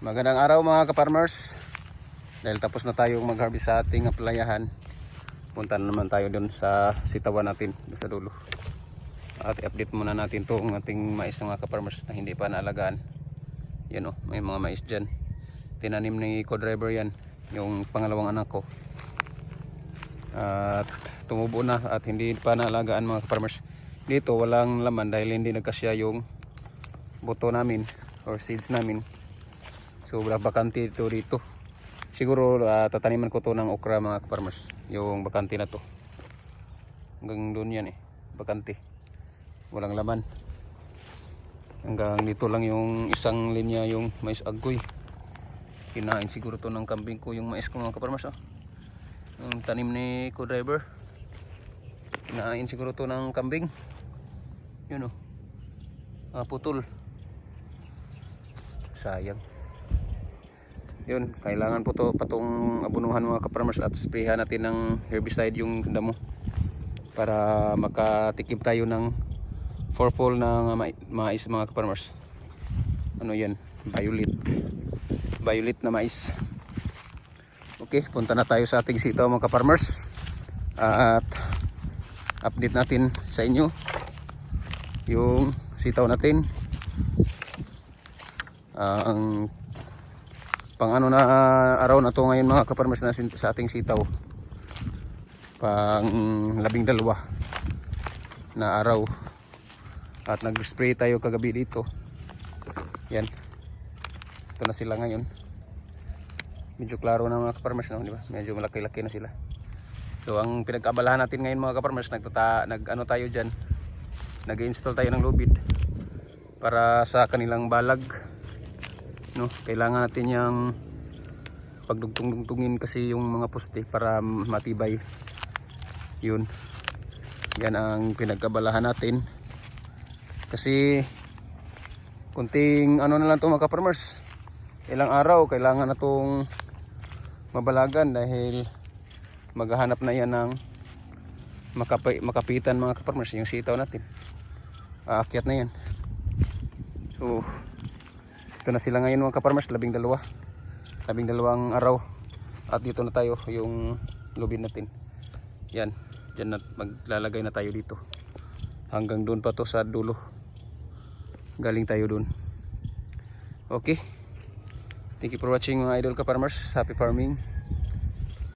Magandang araw mga ka-farmers. Dahil tapos na tayong mag-harvest sa ating playahan. Punta na naman tayo dun sa sitawan natin, sa dulo. At i-update muna natin tong ating mais mga ka-farmers na hindi pa naalagaan. Yan o, may mga mais dyan. Tinanim ni co-driver yan, yung pangalawang anak ko. At tumubo na at hindi pa naalagaan mga ka-farmers. Dito walang laman dahil hindi nagkasya yung buto namin or seeds namin. So bakante ito dito. Siguro ah, tataniman ko to ng okra mga farmers. Yung bakante na to. Hanggang doon yan eh. Bakante. Walang laman. Hanggang dito lang yung isang linya yung mais agoy. Kinain siguro to ng kambing ko yung mais ko mga kaparmas. Oh. Yung tanim ni co-driver. Kinain siguro to ng kambing. Yun oh. Ah, putol. Sayang yun kailangan po to patong abunuhan mga kaparmers at sprayhan natin ng herbicide yung damo para makatikim tayo ng fourfold ng ma- mais mga kaparmers ano yan? Violet. Violet na mais. Okay punta na tayo sa ating sitaw mga kaparmers at update natin sa inyo yung sitaw natin. Ah, ang pang ano na araw na to ngayon mga kaparmers na sa ating sitaw. Pang labing dalawa na araw. At nag spray tayo kagabi dito. Yan. Ito na sila ngayon. Medyo klaro na mga kaparmers no, di ba? medyo malaki laki na sila. So ang pinagkabalahan natin ngayon mga kaparmers nagtata, nag ano tayo dyan. Nag install tayo ng lubid para sa kanilang balag no? Kailangan natin yung pagdugtong-dugtungin kasi yung mga poste para matibay. Yun. Yan ang pinagkabalahan natin. Kasi kunting ano na lang to mga farmers ilang araw kailangan na tong mabalagan dahil maghahanap na yan ng makapi, makapitan mga farmers yung sitaw natin. Aakyat na yan. So ito na sila ngayon mga kaparmers, labing dalawa. Labing dalawang araw. At dito na tayo yung lubid natin. Yan. Diyan na maglalagay na tayo dito. Hanggang doon pa to sa dulo. Galing tayo doon. Okay. Thank you for watching mga idol kaparmers. Happy farming.